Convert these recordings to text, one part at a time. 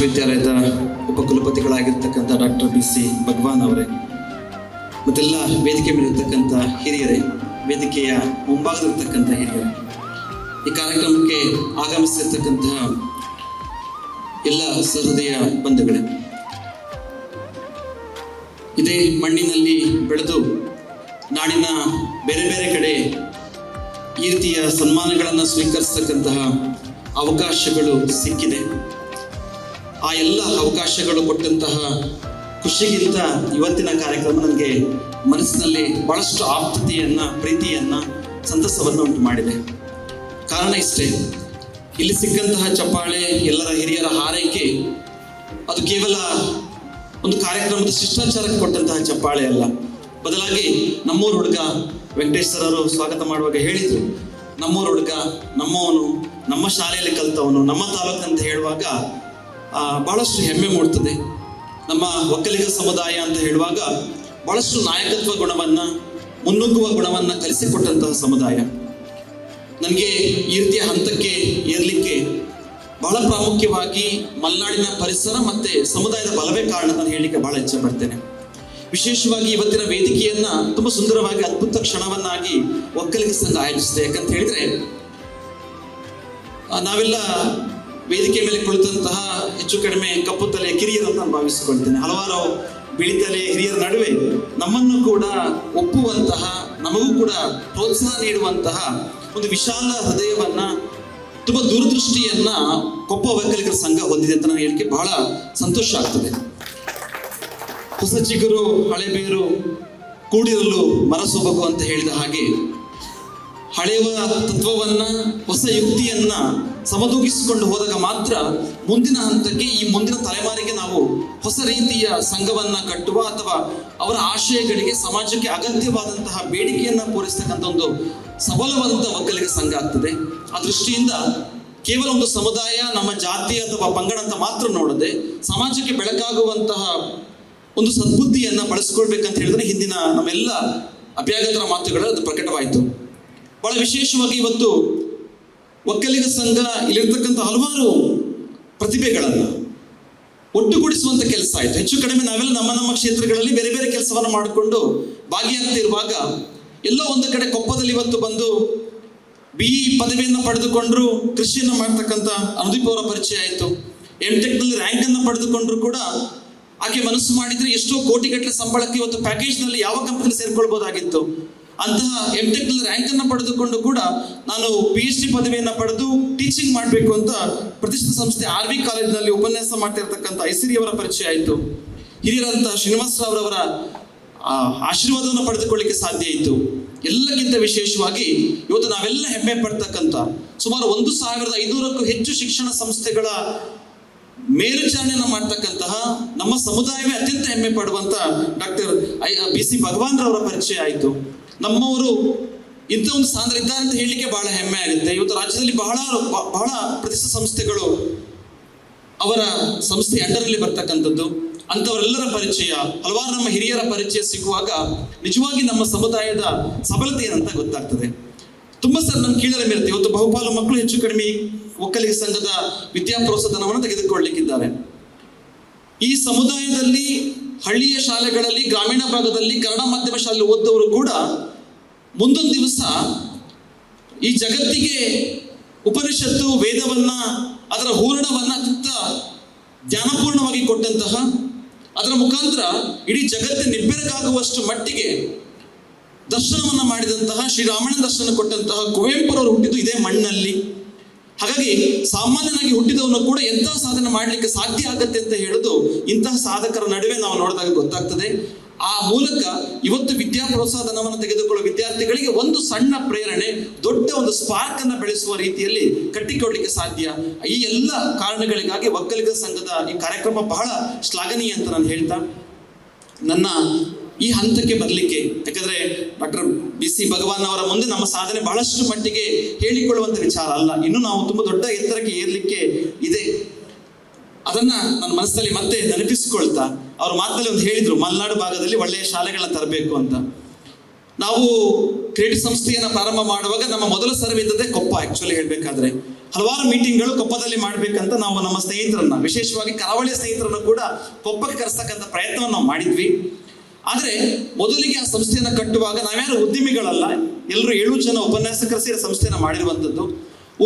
ವಿಶ್ವವಿದ್ಯಾಲಯದ ಉಪಕುಲಪತಿಗಳಾಗಿರ್ತಕ್ಕಂಥ doctor B C Bhagwan ಅವರೇ, ಮತ್ತೆಲ್ಲ ವೇದಿಕೆ ಮೇಲಿರ್ತಕ್ಕಂಥ ಹಿರಿಯರೇ, ವೇದಿಕೆಯ ಮುಂಭಾಗದಲ್ಲಿರ್ತಕ್ಕಂಥ ಹಿರಿಯರೇ, ಈ ಕಾರ್ಯಕ್ರಮಕ್ಕೆ ಆಗಮಿಸಿರ್ತಕ್ಕಂತಹ ಎಲ್ಲ ಸಹೃದಯ ಬಂಧುಗಳೇ, ಇದೇ ಮಣ್ಣಿನಲ್ಲಿ ಬೆಳೆದು ನಾಡಿನ ಬೇರೆ ಬೇರೆ ಕಡೆ ಈ ರೀತಿಯ ಸನ್ಮಾನಗಳನ್ನು ಸ್ವೀಕರಿಸತಕ್ಕಂತಹ ಅವಕಾಶಗಳು ಸಿಕ್ಕಿದೆ. ಆ ಎಲ್ಲ ಅವಕಾಶಗಳು ಕೊಟ್ಟಂತಹ ಖುಷಿಗಿಂತ ಇವತ್ತಿನ ಕಾರ್ಯಕ್ರಮ ನನಗೆ ಮನಸ್ಸಿನಲ್ಲಿ ಬಹಳಷ್ಟು ಆಪ್ತತೆಯನ್ನ, ಪ್ರೀತಿಯನ್ನ, ಸಂತಸವನ್ನು ಉಂಟು ಮಾಡಿದೆ. ಕಾರಣ ಇಷ್ಟೇ. ಇಲ್ಲಿ ಸಿಕ್ಕಂತಹ ಚಪ್ಪಾಳೆ, ಎಲ್ಲರ ಹಿರಿಯರ ಹಾರೈಕೆ, ಅದು ಕೇವಲ ಒಂದು ಕಾರ್ಯಕ್ರಮದ ಶಿಷ್ಟಾಚಾರಕ್ಕೆ ಕೊಟ್ಟಂತಹ ಚಪ್ಪಾಳೆ ಅಲ್ಲ. ಬದಲಾಗಿ ನಮ್ಮೂರು ಹುಡುಗ ವೆಂಕಟೇಶ್ ಸರ್ ಅವರು ಸ್ವಾಗತ ಮಾಡುವಾಗ ಹೇಳಿದ್ರು. ನಮ್ಮೂರು ಹುಡುಗ ನಮ್ಮವನು, ನಮ್ಮ ಶಾಲೆಯಲ್ಲಿ ಕಲಿತವನು, ನಮ್ಮ ತಾಲೂಕು ಅಂತ ಹೇಳುವಾಗ ಆ, ಬಹಳಷ್ಟು ಹೆಮ್ಮೆ ಮೂಡ್ತದೆ. ನಮ್ಮ ಒಕ್ಕಲಿಗ ಸಮುದಾಯ ಅಂತ ಹೇಳುವಾಗ ಬಹಳಷ್ಟು ನಾಯಕತ್ವ ಗುಣವನ್ನ ಮುನ್ನುಗ್ಗುವ ಗುಣವನ್ನ ಕಲಿಸಿಕೊಟ್ಟಂತಹ ಸಮುದಾಯ. ನನಗೆ ಈ ರೀತಿಯ ಹಂತಕ್ಕೆ ಏರ್ಲಿಕ್ಕೆ ಬಹಳ ಪ್ರಾಮುಖ್ಯವಾಗಿ ಮಲೆನಾಡಿನ ಪರಿಸರ ಮತ್ತೆ ಸಮುದಾಯದ ಬಲವೇ ಕಾರಣ ನಾನು ಹೇಳಲಿಕ್ಕೆ ಬಹಳ ಇಚ್ಛೆ ಪಡ್ತೇನೆ. ವಿಶೇಷವಾಗಿ ಇವತ್ತಿನ ವೇದಿಕೆಯನ್ನ ತುಂಬಾ ಸುಂದರವಾಗಿ ಅದ್ಭುತ ಕ್ಷಣವನ್ನಾಗಿ ಒಕ್ಕಲಿಗ ಸಂಘ ಆಯೋಜಿಸಿದೆ ಯಾಕಂತ ಹೇಳಿದ್ರೆ ನಾವೆಲ್ಲ ವೇದಿಕೆ ಮೇಲೆ ಕುಳಿತಂತಹ ಹೆಚ್ಚು ಕಡಿಮೆ ಕಪ್ಪು ತಲೆ ಕಿರಿಯರು ನಾನು ಭಾವಿಸಿಕೊಳ್ತೇನೆ. ಹಲವಾರು ಬಿಳಿತಲೆ ಹಿರಿಯರ ನಡುವೆ ನಮ್ಮನ್ನು ಕೂಡ ಒಪ್ಪುವಂತಹ, ನಮಗೂ ಕೂಡ ಪ್ರೋತ್ಸಾಹ ನೀಡುವಂತಹ ಒಂದು ವಿಶಾಲ ಹೃದಯವನ್ನ, ತುಂಬಾ ದೂರದೃಷ್ಟಿಯನ್ನ ಕೊಪ್ಪ ವೈಕಲಿಕರ ಸಂಘ ಹೊಂದಿದೆ ಅಂತ ನಾನು ಹೇಳಿಕೆ ಬಹಳ ಸಂತೋಷ ಆಗ್ತದೆ. ಹೊಸ ಚಿಗುರು ಹಳೆಬೇರು ಕೂಡಿರಲು ಮರ ಅಂತ ಹೇಳಿದ ಹಾಗೆ ಹಳೆಯ ತತ್ವವನ್ನ, ಹೊಸ ಯುಕ್ತಿಯನ್ನ ಸಮತೂಗಿಸಿಕೊಂಡು ಹೋದಾಗ ಮಾತ್ರ ಮುಂದಿನ ಹಂತಕ್ಕೆ ಈ ಮುಂದಿನ ತಲೆಮಾರಿಗೆ ನಾವು ಹೊಸ ರೀತಿಯ ಸಂಘವನ್ನ ಕಟ್ಟುವ ಅಥವಾ ಅವರ ಆಶಯಗಳಿಗೆ ಸಮಾಜಕ್ಕೆ ಅಗತ್ಯವಾದಂತಹ ಬೇಡಿಕೆಯನ್ನ ಪೂರೈಸ್ತಕ್ಕಂಥ ಒಂದು ಸಬಲವಾದಂತಹ ಒಕ್ಕಲಿಗ ಸಂಘ ಆಗ್ತದೆ. ಆ ದೃಷ್ಟಿಯಿಂದ ಕೇವಲ ಒಂದು ಸಮುದಾಯ, ನಮ್ಮ ಜಾತಿ ಅಥವಾ ಪಂಗಡ ಅಂತ ಮಾತ್ರ ನೋಡದೆ ಸಮಾಜಕ್ಕೆ ಬೆಳಕಾಗುವಂತಹ ಒಂದು ಸದ್ಬುದ್ಧಿಯನ್ನ ಬಳಸ್ಕೊಳ್ಬೇಕಂತ ಹೇಳಿದ್ರೆ ಹಿಂದಿನ ನಮ್ಮೆಲ್ಲ ಅಭ್ಯಾಗತರ ಮಾತುಗಳು ಅದು ಪ್ರಕಟವಾಯಿತು. ಬಹಳ ವಿಶೇಷವಾಗಿ ಇವತ್ತು ಒಕ್ಕಲಿಗ ಸಂಘ ಇಲ್ಲಿರ್ತಕ್ಕಂಥ ಹಲವಾರು ಪ್ರತಿಭೆಗಳನ್ನ ಒಟ್ಟುಗೂಡಿಸುವಂತ ಕೆಲಸ ಆಯಿತು. ಹೆಚ್ಚು ಕಡಿಮೆ ನಾವೆಲ್ಲ ನಮ್ಮ ನಮ್ಮ ಕ್ಷೇತ್ರಗಳಲ್ಲಿ ಬೇರೆ ಬೇರೆ ಕೆಲಸವನ್ನು ಮಾಡಿಕೊಂಡು ಭಾಗಿಯಾಗ್ತಿರುವಾಗ ಎಲ್ಲೋ ಒಂದು ಕಡೆ ಕೊಪ್ಪದಲ್ಲಿ ಇವತ್ತು ಬಂದು ಬಿ ಪದವಿಯನ್ನು ಪಡೆದುಕೊಂಡ್ರು, ಕೃಷಿಯನ್ನು ಮಾಡ್ತಕ್ಕಂಥ ಅನುದೀಪ್ ಅವರ ಪರಿಚಯ ಆಯಿತು. ಎಂ ಟೆಕ್ನಲ್ಲಿ ರ್ಯಾಂಕ್ ಅನ್ನು ಪಡೆದುಕೊಂಡ್ರು ಕೂಡ ಆಕೆ ಮನಸ್ಸು ಮಾಡಿದ್ರೆ ಎಷ್ಟೋ ಕೋಟಿಗಟ್ಟಲೆ ಸಂಬಳಕ್ಕೆ ಇವತ್ತು ಪ್ಯಾಕೇಜ್ನಲ್ಲಿ ಯಾವ ಕಂಪನಿ ಸೇರ್ಕೊಳ್ಬಹುದಾಗಿತ್ತು ಅಂತಹ ಎಂ ಟೆಕ್ ರ್ಯಾಂಕ್ ಅನ್ನು ಪಡೆದುಕೊಂಡು ಕೂಡ ನಾನು ಪಿ ಎಚ್ ಡಿ ಪದವಿಯನ್ನು ಪಡೆದು ಟೀಚಿಂಗ್ ಮಾಡಬೇಕು ಅಂತ ಪ್ರತಿಷ್ಠಿತ ಸಂಸ್ಥೆ ಆರ್ ವಿ ಕಾಲೇಜಿನಲ್ಲಿ ಉಪನ್ಯಾಸ ಮಾಡ್ತಿರ್ತಕ್ಕಂಥ ಐಸಿರಿ ಅವರ ಪರಿಚಯ ಆಯಿತು. ಹಿರಿಯರಂತಹ ಶ್ರೀನಿವಾಸರಾವ್ರವರ ಆಶೀರ್ವಾದವನ್ನು ಪಡೆದುಕೊಳ್ಳಿಕ್ಕೆ ಸಾಧ್ಯ ಆಯಿತು. ಎಲ್ಲಕ್ಕಿಂತ ವಿಶೇಷವಾಗಿ ಇವತ್ತು ನಾವೆಲ್ಲ ಹೆಮ್ಮೆ ಪಡ್ತಕ್ಕಂಥ ಸುಮಾರು ಒಂದು ಸಾವಿರದ ಐನೂರಕ್ಕೂ ಹೆಚ್ಚು ಶಿಕ್ಷಣ ಸಂಸ್ಥೆಗಳ ಮೇಲ್ವಿಚಾರಣೆಯನ್ನು ಮಾಡ್ತಕ್ಕಂತಹ ನಮ್ಮ ಸಮುದಾಯವೇ ಅತ್ಯಂತ ಹೆಮ್ಮೆ ಪಡುವಂತ ಡಾಕ್ಟರ್ ಬಿ ಸಿ ಭಗವಾನ್ ರವರ ಪರಿಚಯ ಆಯಿತು. ನಮ್ಮವರು ಇಂಥ ಒಂದು ಸ್ಥಾನ ಇದ್ದಾರೆ ಅಂತ ಹೇಳಲಿಕ್ಕೆ ಬಹಳ ಹೆಮ್ಮೆ ಆಗುತ್ತೆ. ಇವತ್ತು ರಾಜ್ಯದಲ್ಲಿ ಬಹಳ ಬಹಳ ಪ್ರತಿಷ್ಠಿತ ಸಂಸ್ಥೆಗಳು ಅವರ ಸಂಸ್ಥೆ ಅಂಡರಲ್ಲಿ ಬರ್ತಕ್ಕಂಥದ್ದು. ಅಂಥವರೆಲ್ಲರ ಪರಿಚಯ, ಹಲವಾರು ನಮ್ಮ ಹಿರಿಯರ ಪರಿಚಯ ಸಿಗುವಾಗ ನಿಜವಾಗಿ ನಮ್ಮ ಸಮುದಾಯದ ಸಬಲತೆ ಏನಂತ ಗೊತ್ತಾಗ್ತದೆ. ತುಂಬಾ ಸರ್ ನಮ್ಮ ಕೀಳರ ಮೇರೆ ಇವತ್ತು ಬಹುಪಾಲು ಮಕ್ಕಳು ಹೆಚ್ಚು ಕಡಿಮೆ ಒಕ್ಕಲಿಗ ಸಂಘದ ವಿದ್ಯಾಪ್ರೋತ್ಸಾಹನವನ್ನು ತೆಗೆದುಕೊಳ್ಳಲಿಕ್ಕಿದ್ದಾರೆ. ಈ ಸಮುದಾಯದಲ್ಲಿ, ಹಳ್ಳಿಯ ಶಾಲೆಗಳಲ್ಲಿ, ಗ್ರಾಮೀಣ ಭಾಗದಲ್ಲಿ, ಕನ್ನಡ ಮಾಧ್ಯಮ ಶಾಲೆ ಓದ್ದವರು ಕೂಡ ಮುಂದೊಂದು ದಿವಸ ಈ ಜಗತ್ತಿಗೆ ಉಪನಿಷತ್ತು, ವೇದವನ್ನ, ಅದರ ಹೂರಣವನ್ನ ಅತ್ಯಂತ ಜ್ಞಾನಪೂರ್ಣವಾಗಿ ಕೊಟ್ಟಂತಹ, ಅದರ ಮುಖಾಂತರ ಇಡೀ ಜಗತ್ತು ನಿಬ್ಬೆರಗಾಗುವಷ್ಟು ಮಟ್ಟಿಗೆ ದರ್ಶನವನ್ನ ಮಾಡಿದಂತಹ ಶ್ರೀರಾಮನ ದರ್ಶನ ಕೊಟ್ಟಂತಹ ಕುವೆಂಪುರವರು ಹುಟ್ಟಿದ್ದು ಇದೇ ಮಣ್ಣಲ್ಲಿ. ಹಾಗಾಗಿ ಸಾಮಾನ್ಯನಾಗಿ ಹುಟ್ಟಿದವನು ಕೂಡ ಎಂತಹ ಸಾಧನೆ ಮಾಡಲಿಕ್ಕೆ ಸಾಧ್ಯ ಆಗತ್ತೆ ಅಂತ ಹೇಳುದು ಇಂತಹ ಸಾಧಕರ ನಡುವೆ ನಾವು ನೋಡಿದಾಗ ಗೊತ್ತಾಗ್ತದೆ. ಆ ಮೂಲಕ ಇವತ್ತು ವಿದ್ಯಾ ಪ್ರೋತ್ಸಾಹನವನ್ನು ತೆಗೆದುಕೊಳ್ಳುವ ವಿದ್ಯಾರ್ಥಿಗಳಿಗೆ ಒಂದು ಸಣ್ಣ ಪ್ರೇರಣೆ, ದೊಡ್ಡ ಒಂದು ಸ್ಪಾರ್ಕ್ ಅನ್ನ ಬೆಳೆಸುವ ರೀತಿಯಲ್ಲಿ ಕಟ್ಟಿಕೊಡ್ಲಿಕ್ಕೆ ಸಾಧ್ಯ. ಈ ಎಲ್ಲ ಕಾರಣಗಳಿಗಾಗಿ ಒಕ್ಕಲಿಗ ಸಂಘದ ಈ ಕಾರ್ಯಕ್ರಮ ಬಹಳ ಶ್ಲಾಘನೀಯ ಅಂತ ನಾನು ಹೇಳ್ತಾ. ನನ್ನ ಈ ಹಂತಕ್ಕೆ ಬರಲಿಕ್ಕೆ. ಯಾಕಂದ್ರೆ ಡಾಕ್ಟರ್ ಬಿ ಸಿ ಭಗವಾನ್ ಅವರ ಮುಂದೆ ನಮ್ಮ ಸಾಧನೆ ಬಹಳಷ್ಟು ಮಟ್ಟಿಗೆ ಹೇಳಿಕೊಳ್ಳುವಂತ ವಿಚಾರ ಅಲ್ಲ. ಇನ್ನು ನಾವು ತುಂಬಾ ದೊಡ್ಡ ಎತ್ತರಕ್ಕೆ ಏರ್ಲಿಕ್ಕೆ ಇದೆ. ಅದನ್ನ ನನ್ನ ಮನಸ್ಸಲ್ಲಿ ಮತ್ತೆ ನೆನಪಿಸಿಕೊಳ್ತಾ, ಅವ್ರ ಮಾತಲ್ಲಿ ಒಂದು ಹೇಳಿದ್ರು, ಮಲೆನಾಡು ಭಾಗದಲ್ಲಿ ಒಳ್ಳೆಯ ಶಾಲೆಗಳನ್ನ ತರಬೇಕು ಅಂತ. ನಾವು ಕ್ರೀಡೆ ಸಂಸ್ಥೆಯನ್ನ ಪ್ರಾರಂಭ ಮಾಡುವಾಗ ನಮ್ಮ ಮೊದಲ ಸರ್ವೆ ಇದ್ದದ್ದೇ ಕೊಪ್ಪ ಆಕ್ಚುಲಿ ಹೇಳ್ಬೇಕಾದ್ರೆ. ಹಲವಾರು ಮೀಟಿಂಗ್ಗಳು ಕೊಪ್ಪದಲ್ಲಿ ಮಾಡ್ಬೇಕಂತ ನಾವು ನಮ್ಮ ಸ್ನೇಹಿತರನ್ನ, ವಿಶೇಷವಾಗಿ ಕರಾವಳಿಯ ಸ್ನೇಹಿತರನ್ನು ಕೂಡ ಕೊಪ್ಪಕ್ಕೆ ಕರೆಸ್ತಕ್ಕಂಥ ಪ್ರಯತ್ನವನ್ನು ನಾವು ಮಾಡಿದ್ವಿ. ಆದರೆ ಮೊದಲಿಗೆ ಆ ಸಂಸ್ಥೆಯನ್ನು ಕಟ್ಟುವಾಗ ನಾವ್ಯಾರು ಉದ್ಯಮಿಗಳಲ್ಲ ಎಲ್ಲರೂ ಏಳು ಜನ ಉಪನ್ಯಾಸಕರ ಸೇರಿ ಸಂಸ್ಥೆಯನ್ನು ಮಾಡಿರುವಂಥದ್ದು.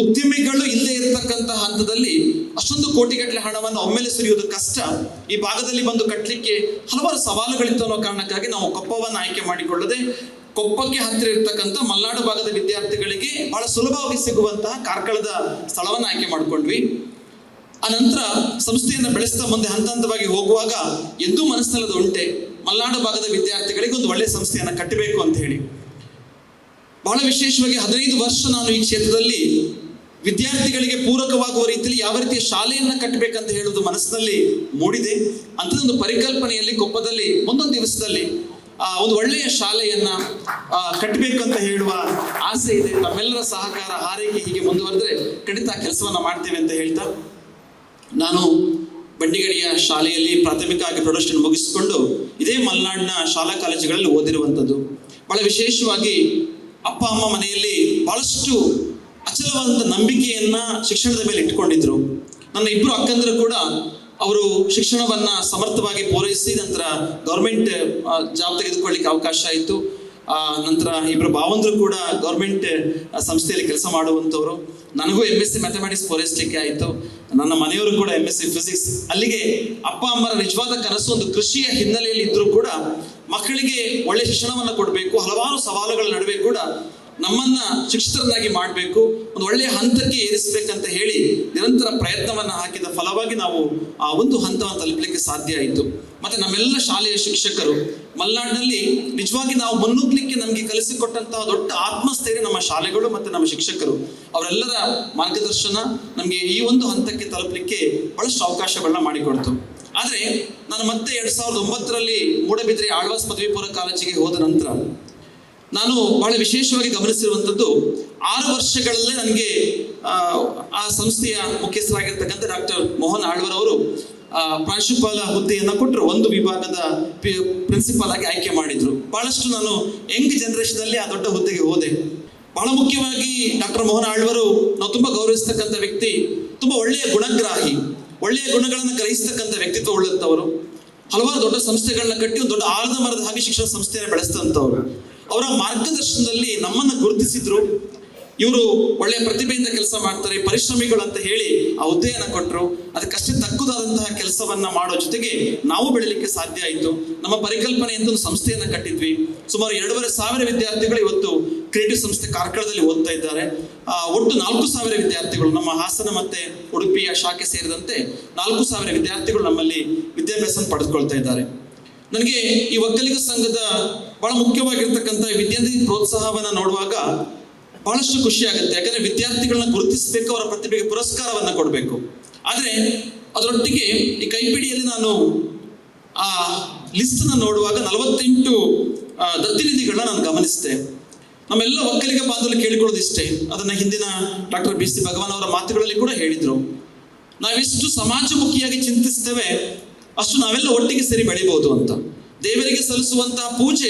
ಉದ್ಯಮಿಗಳು ಇಲ್ಲದೆ ಇರತಕ್ಕಂಥ ಹಂತದಲ್ಲಿ ಅಷ್ಟೊಂದು ಕೋಟಿಗಟ್ಟಲೆ ಹಣವನ್ನು ಒಮ್ಮೆಲೆ ಸುರಿಯುವುದು ಕಷ್ಟ. ಈ ಭಾಗದಲ್ಲಿ ಬಂದು ಕಟ್ಟಲಿಕ್ಕೆ ಹಲವಾರು ಸವಾಲುಗಳಿತ್ತು ಅನ್ನೋ ಕಾರಣಕ್ಕಾಗಿ ನಾವು ಕೊಪ್ಪವನ್ನು ಆಯ್ಕೆ ಮಾಡಿಕೊಳ್ಳದೆ, ಕೊಪ್ಪಕ್ಕೆ ಹತ್ತಿರ ಇರತಕ್ಕಂಥ ಮಲ್ನಾಡು ಭಾಗದ ವಿದ್ಯಾರ್ಥಿಗಳಿಗೆ ಬಹಳ ಸುಲಭವಾಗಿ ಸಿಗುವಂತಹ ಕಾರ್ಕಳದ ಸ್ಥಳವನ್ನು ಆಯ್ಕೆ ಮಾಡಿಕೊಂಡ್ವಿ. ಆ ನಂತರ ಸಂಸ್ಥೆಯನ್ನು ಬೆಳೆಸ್ತಾ ಮುಂದೆ ಹಂತ ಹಂತವಾಗಿ ಹೋಗುವಾಗ ಎಂದೂ ಮನಸ್ಸಿನಲ್ಲದು ಉಂಟೆ ಮಲೆನಾಡು ಭಾಗದ ವಿದ್ಯಾರ್ಥಿಗಳಿಗೆ ಒಂದು ಒಳ್ಳೆಯ ಸಂಸ್ಥೆಯನ್ನು ಕಟ್ಟಬೇಕು ಅಂತ ಹೇಳಿ. ಬಹಳ ವಿಶೇಷವಾಗಿ ಹದಿನೈದು ವರ್ಷ ನಾನು ಈ ಕ್ಷೇತ್ರದಲ್ಲಿ ವಿದ್ಯಾರ್ಥಿಗಳಿಗೆ ಪೂರಕವಾಗುವ ರೀತಿಯಲ್ಲಿ ಯಾವ ರೀತಿಯ ಶಾಲೆಯನ್ನ ಕಟ್ಟಬೇಕಂತ ಹೇಳುವುದು ಮನಸ್ಸಿನಲ್ಲಿ ಮೂಡಿದೆ. ಅಂಥದ್ದೊಂದು ಪರಿಕಲ್ಪನೆಯಲ್ಲಿ ಕೊಪ್ಪದಲ್ಲಿ ಒಂದೊಂದು ದಿವಸದಲ್ಲಿ ಆ, ಒಂದು ಒಳ್ಳೆಯ ಶಾಲೆಯನ್ನ ಕಟ್ಟಬೇಕು ಅಂತ ಹೇಳುವ ಆಸೆ ಇದೆ. ನಮ್ಮೆಲ್ಲರ ಸಹಕಾರ ಹಾರೈಕೆ ಹೀಗೆ ಮುಂದುವರೆದ್ರೆ ಖಂಡಿತ ಕೆಲಸವನ್ನ ಮಾಡ್ತೇವೆ ಅಂತ ಹೇಳ್ತಾ ನಾನು ಬಂಡಿಗಡಿಯ ಶಾಲೆಯಲ್ಲಿ ಪ್ರಾಥಮಿಕ ಪ್ರೊಡಕ್ಷನ್ ಮುಗಿಸಿಕೊಂಡು ಇದೇ ಮಲೆನಾಡಿನ ಶಾಲಾ ಕಾಲೇಜುಗಳಲ್ಲಿ ಓದಿರುವಂಥದ್ದು. ಬಹಳ ವಿಶೇಷವಾಗಿ ಅಪ್ಪ, ಅಮ್ಮ ಮನೆಯಲ್ಲಿ ಬಹಳಷ್ಟು ಅಚಲವಾದಂಥ ನಂಬಿಕೆಯನ್ನ ಶಿಕ್ಷಣದ ಮೇಲೆ ಇಟ್ಕೊಂಡಿದ್ರು ನನ್ನ ಇಬ್ಬರು ಅಕ್ಕಂದರು ಕೂಡ ಅವರು ಶಿಕ್ಷಣವನ್ನ ಸಮರ್ಥವಾಗಿ ಪೂರೈಸಿ ನಂತರ ಗೌರ್ಮೆಂಟ್ ಜಾಬ್ ತೆಗೆದುಕೊಳ್ಳಿಕ್ಕೆ ಅವಕಾಶ ಆಯಿತು. ನಂತರ ಇಬ್ಬರು ಭಾವಂದರು ಕೂಡ ಗೌರ್ಮೆಂಟ್ ಸಂಸ್ಥೆಯಲ್ಲಿ ಕೆಲಸ ಮಾಡುವಂಥವ್ರು. ನನಗೂ ಎಂ ಎಸ್ ಸಿ ಮ್ಯಾಥಮೆಟಿಕ್ಸ್ ಪೂರೈಸಲಿಕ್ಕೆ ಆಯಿತು. ನನ್ನ ಮನೆಯವರು ಕೂಡ ಎಂ ಎಸ್ ಸಿ ಫಿಸಿಕ್ಸ್ ಅಲ್ಲಿಗೆ ಅಪ್ಪ, ಅಮ್ಮರ ನಿಜವಾದ ಕನಸು, ಒಂದು ಕೃಷಿಯ ಹಿನ್ನೆಲೆಯಲ್ಲಿ ಇದ್ದರೂ ಕೂಡ ಮಕ್ಕಳಿಗೆ ಒಳ್ಳೆ ಶಿಕ್ಷಣವನ್ನು ಕೊಡಬೇಕು, ಹಲವಾರು ಸವಾಲುಗಳ ನಡುವೆ ಕೂಡ ನಮ್ಮನ್ನ ಶಿಕ್ಷಿತರನ್ನಾಗಿ ಮಾಡಬೇಕು, ಒಂದು ಒಳ್ಳೆಯ ಹಂತಕ್ಕೆ ಏರಿಸಬೇಕಂತ ಹೇಳಿ ನಿರಂತರ ಪ್ರಯತ್ನವನ್ನ ಹಾಕಿದ ಫಲವಾಗಿ ನಾವು ಆ ಒಂದು ಹಂತವನ್ನು ತಲುಪಲಿಕ್ಕೆ ಸಾಧ್ಯ ಆಯಿತು. ಮತ್ತೆ ನಮ್ಮೆಲ್ಲ ಶಾಲೆಯ ಶಿಕ್ಷಕರು, ಮಲೆನಾಡಿನಲ್ಲಿ ನಿಜವಾಗಿ ನಾವು ಮುನ್ನುಗ್ಲಿಕ್ಕೆ ನಮಗೆ ಕಲಿಸಿಕೊಟ್ಟಂತಹ ದೊಡ್ಡ ಆತ್ಮಸ್ಥೈರ್ಯ ನಮ್ಮ ಶಾಲೆಗಳು ಮತ್ತೆ ನಮ್ಮ ಶಿಕ್ಷಕರು. ಅವರೆಲ್ಲರ ಮಾರ್ಗದರ್ಶನ ನಮಗೆ ಈ ಒಂದು ಹಂತಕ್ಕೆ ತಲುಪಲಿಕ್ಕೆ ಬಹಳಷ್ಟು ಅವಕಾಶಗಳನ್ನ ಮಾಡಿಕೊಡ್ತು. ಆದರೆ ನಾನು ಮತ್ತೆ ಎರಡ್ ಸಾವಿರದ ಒಂಬತ್ತರಲ್ಲಿ ಮೂಡಬಿದ್ರೆ ಆಳ್ವಾಸ್ ಪದವಿ ಪೂರ್ವ ಕಾಲೇಜಿಗೆ ಹೋದ ನಂತರ ನಾನು ಬಹಳ ವಿಶೇಷವಾಗಿ ಗಮನಿಸಿರುವಂಥದ್ದು ಆರು ವರ್ಷಗಳಲ್ಲೇ ನನಗೆ ಆ, ಸಂಸ್ಥೆಯ ಮುಖ್ಯಸ್ಥರಾಗಿರ್ತಕ್ಕಂಥ ಡಾಕ್ಟರ್ ಮೋಹನ್ ಆಳ್ವರ್ ಅವರು ಪ್ರಾಂಶುಪಾಲ ಹುದ್ದೆಯನ್ನು ಕೊಟ್ಟರು. ಒಂದು ವಿಭಾಗದ ಪ್ರಿನ್ಸಿಪಾಲ್ ಆಗಿ ಆಯ್ಕೆ ಮಾಡಿದ್ರು. ಬಹಳಷ್ಟು ನಾನು ಯಂಗ್ ಜನರೇಷನ್ ಅಲ್ಲಿ ಆ ದೊಡ್ಡ ಹುದ್ದೆಗೆ ಹೋದೆ. ಬಹಳ ಮುಖ್ಯವಾಗಿ ಡಾಕ್ಟರ್ ಮೋಹನ್ ಆಳ್ವರು ನಾವು ತುಂಬಾ ಗೌರವಿಸ್ತಕ್ಕಂಥ ವ್ಯಕ್ತಿ ತುಂಬಾ ಒಳ್ಳೆಯ ಗುಣಗ್ರಾಹಿ ಒಳ್ಳೆಯ ಗುಣಗಳನ್ನು ಗ್ರಹಿಸ್ತಕ್ಕಂಥ ವ್ಯಕ್ತಿತ್ವ ಉಳ್ಳಂತವರು ಹಲವಾರು ದೊಡ್ಡ ಸಂಸ್ಥೆಗಳನ್ನ ಕಟ್ಟಿ ಒಂದು ದೊಡ್ಡ ಆಲದ ಮರದ ಹಾಗೆ ಶಿಕ್ಷಣ ಸಂಸ್ಥೆಯನ್ನು ಬೆಳೆಸ್ತಂತವ್ರು ಅವರ ಮಾರ್ಗದರ್ಶನದಲ್ಲಿ ನಮ್ಮನ್ನು ಗುರುತಿಸಿದ್ರು. ಇವರು ಒಳ್ಳೆಯ ಪ್ರತಿಭೆಯಿಂದ ಕೆಲಸ ಮಾಡ್ತಾರೆ, ಪರಿಶ್ರಮಿಗಳು ಅಂತ ಹೇಳಿ ಆ ಹುದ್ದೆಯನ್ನು ಕೊಟ್ಟರು ಅದಕ್ಕಷ್ಟೇ ತಕ್ಕುದಾದಂತಹ ಕೆಲಸವನ್ನ ಮಾಡೋ ಜೊತೆಗೆ ನಾವು ಬೆಳಿಲಿಕ್ಕೆ ಸಾಧ್ಯ ಆಯಿತು. ನಮ್ಮ ಪರಿಕಲ್ಪನೆ ಅಂತ ಒಂದು ಸಂಸ್ಥೆಯನ್ನ ಕಟ್ಟಿದ್ವಿ. ಸುಮಾರು ಎರಡೂವರೆ ಸಾವಿರ ವಿದ್ಯಾರ್ಥಿಗಳು ಇವತ್ತು ಕ್ರಿಯೇಟಿವ್ ಸಂಸ್ಥೆ ಕಾರ್ಕಳದಲ್ಲಿ ಓದ್ತಾ ಇದ್ದಾರೆ. ಒಟ್ಟು ನಾಲ್ಕು ಸಾವಿರ ವಿದ್ಯಾರ್ಥಿಗಳು ನಮ್ಮ ಹಾಸನ ಮತ್ತೆ ಉಡುಪಿಯ ಶಾಖೆ ಸೇರಿದಂತೆ ನಾಲ್ಕು ಸಾವಿರ ವಿದ್ಯಾರ್ಥಿಗಳು ನಮ್ಮಲ್ಲಿ ವಿದ್ಯಾಭ್ಯಾಸ ಪಡೆದುಕೊಳ್ತಾ ಇದ್ದಾರೆ. ನನಗೆ ಈ ಒಕ್ಕಲಿಗ ಸಂಘದ ಬಹಳ ಮುಖ್ಯವಾಗಿರ್ತಕ್ಕಂಥ ವಿದ್ಯಾರ್ಥಿ ಪ್ರೋತ್ಸಾಹವನ್ನು ನೋಡುವಾಗ ಬಹಳಷ್ಟು ಖುಷಿ ಆಗುತ್ತೆ. ಯಾಕಂದ್ರೆ ವಿದ್ಯಾರ್ಥಿಗಳನ್ನ ಗುರುತಿಸಬೇಕು, ಅವರ ಪ್ರತಿಭೆಗೆ ಪುರಸ್ಕಾರವನ್ನ ಕೊಡಬೇಕು. ಆದ್ರೆ ಅದರೊಟ್ಟಿಗೆ ಈ ಕೈಪಿಡಿಯಲ್ಲಿ ನಾನು ಆ ಲಿಸ್ಟ್ ನೋಡುವಾಗ ನಲವತ್ತೆಂಟು ದತ್ತಿನಿಧಿಗಳನ್ನ ನಾನು ಗಮನಿಸಿದೆ. ನಮ್ಮೆಲ್ಲ ಒಕ್ಕಲಿಗ ಬಾಂಧವರು ಕೇಳಿಕೊಳ್ಳೋದು ಇಷ್ಟೇ ಅದನ್ನ ಹಿಂದಿನ ಡಾಕ್ಟರ್ ಬಿ ಸಿ ಭಗವಾನ್ ಅವರ ಮಾತುಗಳಲ್ಲಿ ಕೂಡ ಹೇಳಿದ್ರು. ನಾವೆಷ್ಟು ಸಮಾಜಮುಖಿಯಾಗಿ ಚಿಂತಿಸ್ತೇವೆ ಅಷ್ಟು ನಾವೆಲ್ಲ ಒಟ್ಟಿಗೆ ಸೇರಿ ಬೆಳಿಬಹುದು ಅಂತ. ದೇವರಿಗೆ ಸಲ್ಲಿಸುವಂತಹ ಪೂಜೆ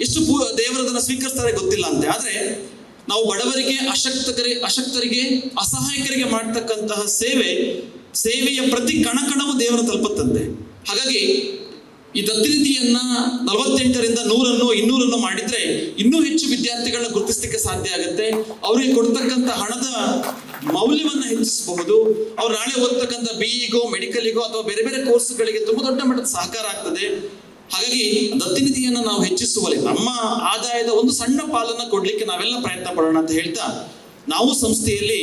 ಎಷ್ಟು ಪೂ ದೇವರದನ್ನ ಸ್ವೀಕರಿಸ್ತಾರೆ ಗೊತ್ತಿಲ್ಲ ಅಂತೆ. ಆದ್ರೆ ನಾವು ಬಡವರಿಗೆ ಅಶಕ್ತರಿಗೆ ಅಶಕ್ತರಿಗೆ, ಅಸಹಾಯಕರಿಗೆ ಮಾಡ್ತಕ್ಕಂತಹ ಸೇವೆ, ಸೇವೆಯ ಪ್ರತಿ ಕಣಕಣವು ದೇವರ ತಲುಪುತ್ತಂತೆ. ಹಾಗಾಗಿ ಈ ದತ್ತಿನಿಧಿಯನ್ನ ನಲವತ್ತೆಂಟರಿಂದ ನೂರನ್ನು ಇನ್ನೂರನ್ನು ಮಾಡಿದ್ರೆ ಇನ್ನೂ ಹೆಚ್ಚು ವಿದ್ಯಾರ್ಥಿಗಳನ್ನ ಗುರುತಿಸಲಿಕ್ಕೆ ಸಾಧ್ಯ ಆಗುತ್ತೆ. ಅವರಿಗೆ ಕೊಡ್ತಕ್ಕಂಥ ಹಣದ ಮೌಲ್ಯವನ್ನ ಹೆಚ್ಚಿಸಬಹುದು. ಅವ್ರು ನಾಳೆ ಓದ್ತಕ್ಕಂಥ ಬಿಇಗೋ ಮೆಡಿಕಲಿಗೋ ಅಥವಾ ಬೇರೆ ಬೇರೆ ಕೋರ್ಸ್ಗಳಿಗೆ ತುಂಬಾ ದೊಡ್ಡ ಮಟ್ಟದ ಸಹಕಾರ ಆಗ್ತದೆ. ಹಾಗಾಗಿ ದತ್ತಿನಿಧಿಯನ್ನ ನಾವು ಹೆಚ್ಚಿಸುವಲ್ಲಿ ನಮ್ಮ ಆದಾಯದ ಒಂದು ಸಣ್ಣ ಪಾಲನ್ನ ಕೊಡ್ಲಿಕ್ಕೆ ನಾವೆಲ್ಲ ಪ್ರಯತ್ನ ಪಡೋಣ ಅಂತ ಹೇಳ್ತಾ, ನಾವು ಸಂಸ್ಥೆಯಲ್ಲಿ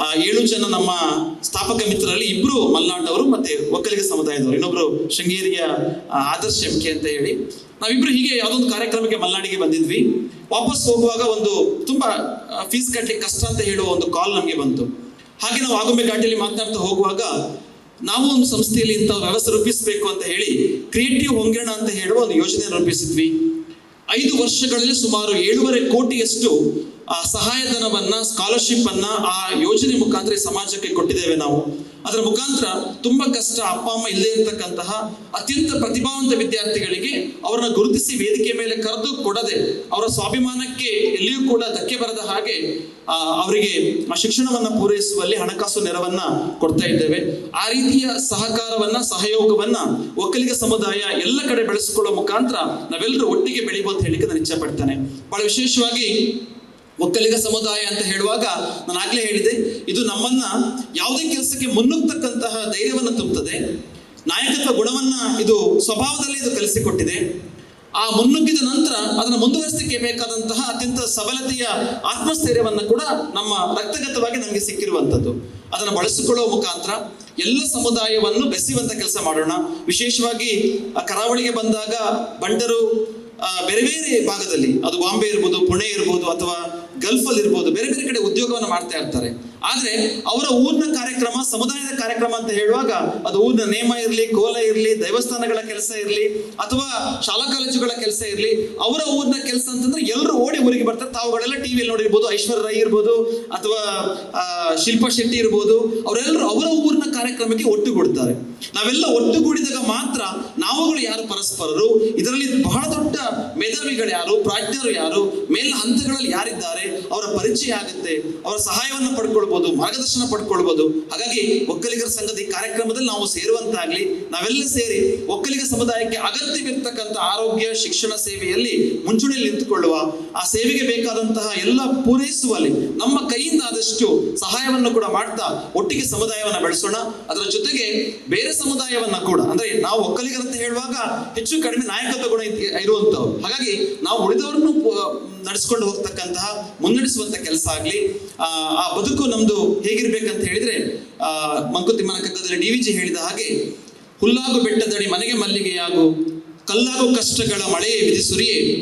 ಏಳು ಜನ ನಮ್ಮ ಸ್ಥಾಪಕ ಮಿತ್ರರಲ್ಲಿ ಇಬ್ರು ಮಲ್ನಾಡವರು ಮತ್ತೆ ಒಕ್ಕಲಿಗ ಸಮುದಾಯದವರು. ಇನ್ನೊಬ್ರು ಶೃಂಗೇರಿಯ ಆದರ್ಶ್ ಎಂಕೆ ಅಂತ ಹೇಳಿ. ನಾವಿಬ್ರು ಹೀಗೆ ಯಾವುದೊಂದು ಕಾರ್ಯಕ್ರಮಕ್ಕೆ ಮಲ್ನಾಡಿಗೆ ಬಂದಿದ್ವಿ. ವಾಪಸ್ ಹೋಗುವಾಗ ಒಂದು ತುಂಬಾ ಫೀಸ್ ಕಟ್ಟಲಿಕ್ಕೆ ಕಷ್ಟ ಅಂತ ಹೇಳುವ ಒಂದು ಕಾಲ್ ನಮಗೆ ಬಂತು. ಹಾಗೆ ನಾವು ಆಗುಂಬೆ ಘಾಟಿಯಲ್ಲಿ ಮಾತನಾಡ್ತಾ ಹೋಗುವಾಗ ನಾವು ಒಂದು ಸಂಸ್ಥೆಯಲ್ಲಿ ಇಂಥ ವ್ಯವಸ್ಥೆ ರೂಪಿಸಬೇಕು ಅಂತ ಹೇಳಿ ಕ್ರಿಯೇಟಿವ್ ಹೊಂಗಿರಣ ಅಂತ ಹೇಳುವ ಒಂದು ಯೋಜನೆ ರೂಪಿಸಿದ್ವಿ. ಐದು ವರ್ಷಗಳಲ್ಲಿ ಸುಮಾರು ಏಳೂವರೆ ಕೋಟಿಯಷ್ಟು ಆ ಸಹಾಯಧನವನ್ನ ಸ್ಕಾಲರ್ಶಿಪ್ ಅನ್ನ ಆ ಯೋಜನೆ ಮುಖಾಂತರ ಸಮಾಜಕ್ಕೆ ಕೊಟ್ಟಿದ್ದೇವೆ ನಾವು. ಅದರ ಮುಖಾಂತರ ತುಂಬಾ ಕಷ್ಟ, ಅಪ್ಪ, ಅಮ್ಮ ಇಲ್ಲೇ ಇರತಕ್ಕಂತಹ ಅತ್ಯಂತ ಪ್ರತಿಭಾವಂತ ವಿದ್ಯಾರ್ಥಿಗಳಿಗೆ ಅವರನ್ನ ಗುರುತಿಸಿ ವೇದಿಕೆ ಮೇಲೆ ಕರೆದು ಕೊಡದೆ ಅವರ ಸ್ವಾಭಿಮಾನಕ್ಕೆ ಎಲ್ಲಿಯೂ ಕೂಡ ಧಕ್ಕೆ ಬರದ ಹಾಗೆ ಅವರಿಗೆ ಶಿಕ್ಷಣವನ್ನ ಪೂರೈಸುವಲ್ಲಿ ಹಣಕಾಸು ನೆರವನ್ನ ಕೊಡ್ತಾ ಇದ್ದೇವೆ. ಆ ರೀತಿಯ ಸಹಕಾರವನ್ನ, ಸಹಯೋಗವನ್ನ ಒಕ್ಕಲಿಗ ಸಮುದಾಯ ಎಲ್ಲ ಕಡೆ ಬೆಳೆಸಿಕೊಳ್ಳುವ ಮುಖಾಂತರ ನಾವೆಲ್ಲರೂ ಒಟ್ಟಿಗೆ ಬೆಳಿಬೋದು ಅಂತ ನಾನು ಇಚ್ಛೆ ಪಡ್ತೇನೆ. ಬಹಳ ವಿಶೇಷವಾಗಿ ಒಕ್ಕಲಿಗ ಸಮುದಾಯ ಅಂತ ಹೇಳುವಾಗ ನಾನು ಆಗ್ಲೇ ಹೇಳಿದೆ ಇದು ನಮ್ಮನ್ನ ಯಾವುದೇ ಕೆಲಸಕ್ಕೆ ಮುನ್ನುಗ್ತಕ್ಕಂತಹ ಧೈರ್ಯವನ್ನು ತುಂಬುತ್ತದೆ. ನಾಯಕತ್ವ ಗುಣವನ್ನ ಇದು ಸ್ವಭಾವದಲ್ಲಿ ಇದು ಕಲಿಸಿಕೊಟ್ಟಿದೆ. ಆ ಮುನ್ನುಗ್ಗಿದ ನಂತರ ಅದನ್ನು ಮುಂದುವರಿಸಲಿಕ್ಕೆ ಬೇಕಾದಂತಹ ಅತ್ಯಂತ ಸಬಲತೆಯ ಆತ್ಮಸ್ಥೈರ್ಯವನ್ನು ಕೂಡ ನಮ್ಮ ರಕ್ತಗತವಾಗಿ ನಮಗೆ ಸಿಕ್ಕಿರುವಂಥದ್ದು. ಅದನ್ನು ಬಳಸಿಕೊಳ್ಳುವ ಮುಖಾಂತರ ಎಲ್ಲ ಸಮುದಾಯವನ್ನು ಬೆಸೆಯುವಂತ ಕೆಲಸ ಮಾಡೋಣ. ವಿಶೇಷವಾಗಿ ಕರಾವಳಿಗೆ ಬಂದಾಗ ಬಂಟರು ಆ, ಬೇರೆ ಬೇರೆ ಭಾಗದಲ್ಲಿ ಅದು ಬಾಂಬೆ ಇರ್ಬೋದು ಪುಣೆ ಇರ್ಬೋದು ಅಥವಾ ಗಲ್ಫ್ ಅಲ್ಲಿ ಇರ್ಬೋದು ಬೇರೆ ಬೇರೆ ಕಡೆ ಉದ್ಯೋಗವನ್ನು ಮಾಡ್ತಾ ಇರ್ತಾರೆ. ಆದ್ರೆ ಅವರ ಊರಿನ ಕಾರ್ಯಕ್ರಮ, ಸಮುದಾಯದ ಕಾರ್ಯಕ್ರಮ ಅಂತ ಹೇಳುವಾಗ ಅದು ಊರಿನ ನೇಮ ಇರಲಿ, ಕೋಲ ಇರಲಿ, ದೇವಸ್ಥಾನಗಳ ಕೆಲಸ ಇರಲಿ ಅಥವಾ ಶಾಲಾ ಕಾಲೇಜುಗಳ ಕೆಲಸ ಇರಲಿ, ಅವರ ಊರಿನ ಕೆಲಸ ಅಂತಂದ್ರೆ ಎಲ್ಲರೂ ಓಡಿ ಊರಿಗೆ ಬರ್ತಾರೆ. ತಾವುಗಳೆಲ್ಲ ಟಿವಿಯಲ್ಲಿ ನೋಡಿರ್ಬೋದು, ಐಶ್ವರ್ಯ ರೈ ಇರ್ಬೋದು ಅಥವಾ ಶಿಲ್ಪಾ ಶೆಟ್ಟಿ ಇರ್ಬೋದು ಅವರೆಲ್ಲರೂ ಅವರ ಊರಿನ ಕಾರ್ಯಕ್ರಮಕ್ಕೆ ಒಟ್ಟುಗೂಡ್ತಾರೆ. ನಾವೆಲ್ಲ ಒಟ್ಟುಗೂಡಿದಾಗ ಮಾತ್ರ ನಾವುಗಳು ಯಾರು ಪರಸ್ಪರರು? ಇದರಲ್ಲಿ ಬಹಳ ದೊಡ್ಡ ಮೇಧಾವಿಗಳು ಯಾರು? ಪ್ರಾಜ್ಞರು ಯಾರು? ಮೇಲ್ ಹಂತಗಳಲ್ಲಿ ಯಾರಿದ್ದಾರೆ? ಅವರ ಪರಿಚಯ ಆಗುತ್ತೆ, ಅವರ ಸಹಾಯವನ್ನು ಪಡ್ಕೊಳ್ಬಹುದು ಮಾರ್ಗದರ್ಶನ ಪಡ್ಕೊಳ್ಬಹುದು ಹಾಗಾಗಿ ಒಕ್ಕಲಿಗರ ಸಂಘದ ಈ ಕಾರ್ಯಕ್ರಮದಲ್ಲಿ ನಾವು ಸೇರುವಂತಾಗ್ಲಿ, ನಾವೆಲ್ಲ ಸೇರಿ ಒಕ್ಕಲಿಗ ಸಮುದಾಯಕ್ಕೆ ಅಗತ್ಯವಿರ್ತಕ್ಕಂಥ ಆರೋಗ್ಯ, ಶಿಕ್ಷಣ ಸೇವೆಯಲ್ಲಿ ಮುಂಚೂಣಿಯಲ್ಲಿ ನಿಂತುಕೊಳ್ಳುವ, ಆ ಸೇವೆಗೆ ಬೇಕಾದಂತಹ ಎಲ್ಲ ಪೂರೈಸುವಲ್ಲಿ ನಮ್ಮ ಕೈಯಿಂದ ಆದಷ್ಟು ಸಹಾಯವನ್ನು ಕೂಡ ಮಾಡ್ತಾ ಒಟ್ಟಿಗೆ ಸಮುದಾಯವನ್ನ ಬೆಳೆಸೋಣ. ಅದರ ಜೊತೆಗೆ ಬೇರೆ ಸಮುದಾಯವನ್ನ ಕೂಡ, ಅಂದ್ರೆ ನಾವು ಒಕ್ಕಲಿಗರಂತ ಹೇಳುವಾಗ ಹೆಚ್ಚು ಕಡಿಮೆ ನಾಯಕತ್ವ ಗುಣ ಇರುವಂತವ್ರು ಹಾಗಾಗಿ ನಾವು ಉಳಿದವರನ್ನು ನಡೆಸ್ಕೊಂಡು ಹೋಗ್ತಕ್ಕಂತಹ ಮುನ್ನಡೆಸುವಂತ ಕೆಲಸ ಆಗ್ಲಿ, ಆ ಬದುಕು ನಮ್ದು ಹೇಗಿರ್ಬೇಕಂತ ಹೇಳಿದ್ರೆ, ಆ, ಮಂಕುತಿಮ್ಮನ ಕಗ್ಗದಲ್ಲಿ ಡಿ ವಿಜಿ ಹೇಳಿದ ಹಾಗೆ, ಹುಲ್ಲಾಗು ಬೆಟ್ಟದಡಿ ಮನೆಗೆ ಮಲ್ಲಿಗೆಯಾಗು, ಕಲ್ಲಾಗು ಕಷ್ಟಗಳ ಮಳೆಯೇ ವಿಧಿಸುರಿಯೇ,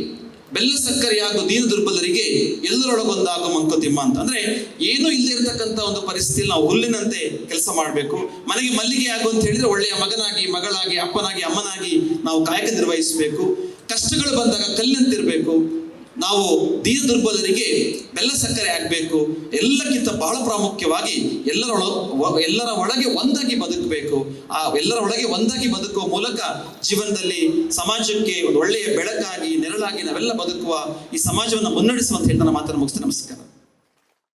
ಬೆಲ್ಲ ಸಕ್ಕರೆಯಾಗು ದೀನ ದುರ್ಬಲರಿಗೆ ಎಲ್ಲರೊಳಗೊಂದಾಗು ಮಂಕುತಿಮ್ಮ ಅಂತ. ಅಂದ್ರೆ ಏನು ಇಲ್ಲದೆ ಇರತಕ್ಕಂತ ಒಂದು ಪರಿಸ್ಥಿತಿಯಲ್ಲಿ ನಾವು ಹುಲ್ಲಿನಂತೆ ಕೆಲಸ ಮಾಡಬೇಕು. ಮನೆಗೆ ಮಲ್ಲಿಗೆ ಆಗು ಅಂತ ಹೇಳಿದ್ರೆ ಒಳ್ಳೆಯ ಮಗನಾಗಿ, ಮಗಳಾಗಿ, ಅಪ್ಪನಾಗಿ, ಅಮ್ಮನಾಗಿ ನಾವು ಕಾಯಕ ನಿರ್ವಹಿಸಬೇಕು. ಕಷ್ಟಗಳು ಬಂದಾಗ ಕಲ್ಲಿನಂತಿರ್ಬೇಕು. ನಾವು ದೀನ ದುರ್ಬಲರಿಗೆ ಬೆಲ್ಲ ಸಕ್ಕರೆ ಆಗ್ಬೇಕು ಎಲ್ಲಕ್ಕಿಂತ ಬಹಳ ಪ್ರಾಮುಖ್ಯವಾಗಿ ಎಲ್ಲರ ಒಳ- ಎಲ್ಲರ ಒಳಗೆ ಒಂದಾಗಿ ಬದುಕಬೇಕು. ಆ, ಎಲ್ಲರ ಒಳಗೆ ಒಂದಾಗಿ ಬದುಕುವ ಮೂಲಕ ಜೀವನದಲ್ಲಿ ಸಮಾಜಕ್ಕೆ ಒಂದು ಒಳ್ಳೆಯ ಬೆಳಕಾಗಿ, ನೆರಳಾಗಿ ನಾವೆಲ್ಲ ಬದುಕುವ ಈ ಸಮಾಜವನ್ನು ಮುನ್ನಡೆಸುವಂತ ಹೇಳಿ ನನ್ನ ಮಾತನ್ನು ಮುಗಿಸ್ತೇನೆ. ನಮಸ್ಕಾರ.